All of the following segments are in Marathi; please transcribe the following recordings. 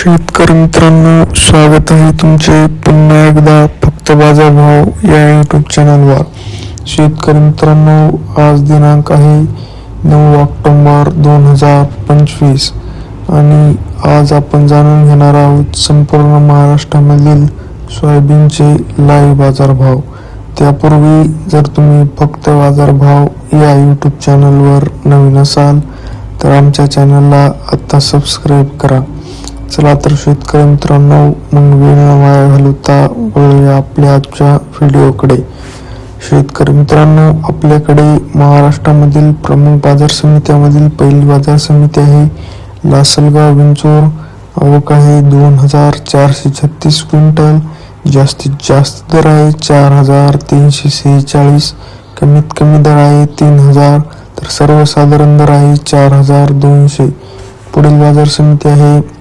शेतकरी मित्रांनो स्वागत आहे तुमचे पुन्हा एकदा फक्त बाजारभाव या यूट्यूब चॅनलवर शेतकरी मित्रांनो आज दिनांक आहे नऊ ऑक्टोंबर दोन हजार पंचवीस आणि आज आपण जाणून घेणार आहोत संपूर्ण महाराष्ट्रामधील सोयाबीनचे लाईव्ह बाजारभाव त्यापूर्वी जर तुम्ही फक्त बाजारभाव या यूट्यूब चॅनलवर नवीन असाल तर आमच्या चॅनलला आत्ता सबस्क्राईब करा. चला तर शेतकरी मित्रांनो मग वेळ वाया घालवता वळूया आपल्या आजच्या व्हिडिओकडे. शेतकरी मित्रांनो आपल्याकडे महाराष्ट्रामधील प्रमुख बाजार समित्यामधील पहिली बाजार समिती आहे. लासलगाव विंचोर आवक आहे दोन हजार चारशे छत्तीस क्विंटल. जास्तीत जास्त दर आहे चार हजार तीनशे सेहेचाळीस. कमीत कमी दर आहे तीन हजार. तर सर्वसाधारण दर आहे चार हजार दोनशे. पुढील बाजार समिती आहे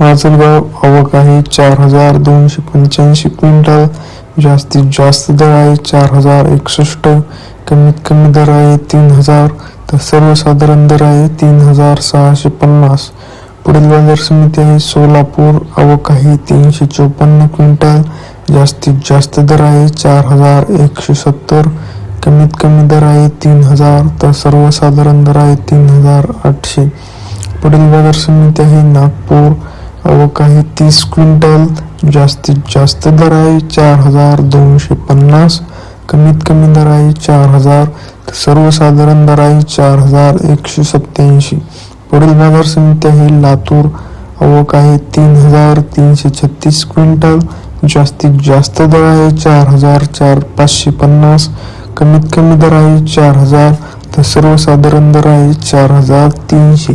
माजलगाव आवक आहे चार हजार दोनशे पंच्याऐंशी क्विंटल. जास्तीत जास्त दर आहे चार हजार एकसष्ट. कमीत कमी दर आहे तीन हजार. तर सर्वसाधारण दर आहे तीन हजार सहाशे पन्नास. पुढील बाजार समिती आहे सोलापूर. आवक आहे तीनशे चोपन्न क्विंटल. जास्तीत जास्त दर आहे चार हजार एकशे सत्तर. कमीत कमी दर आहे तीन हजार. तर सर्वसाधारण दर आहे तीन हजार आठशे. पुढील बाजार समिती आहे नागपूर. आवक आहे तीस क्विंटल जास्तीत जास्त दर आहे चार हजार दोनशे पन्नास कमीत कमी दर आहे चार हजार तर सर्वसाधारण दर आहे चार हजार एकशे सत्याऐंशी पुढील बाजार समिती आहे लातूर आवक आहे तीन हजार तीनशे छत्तीस क्विंटल जास्तीत जास्त दर आहे चार हजार चार पाचशे पन्नास कमीत कमी दर आहे चार हजार तर सर्वसाधारण दर आहे चार हजार तीनशे.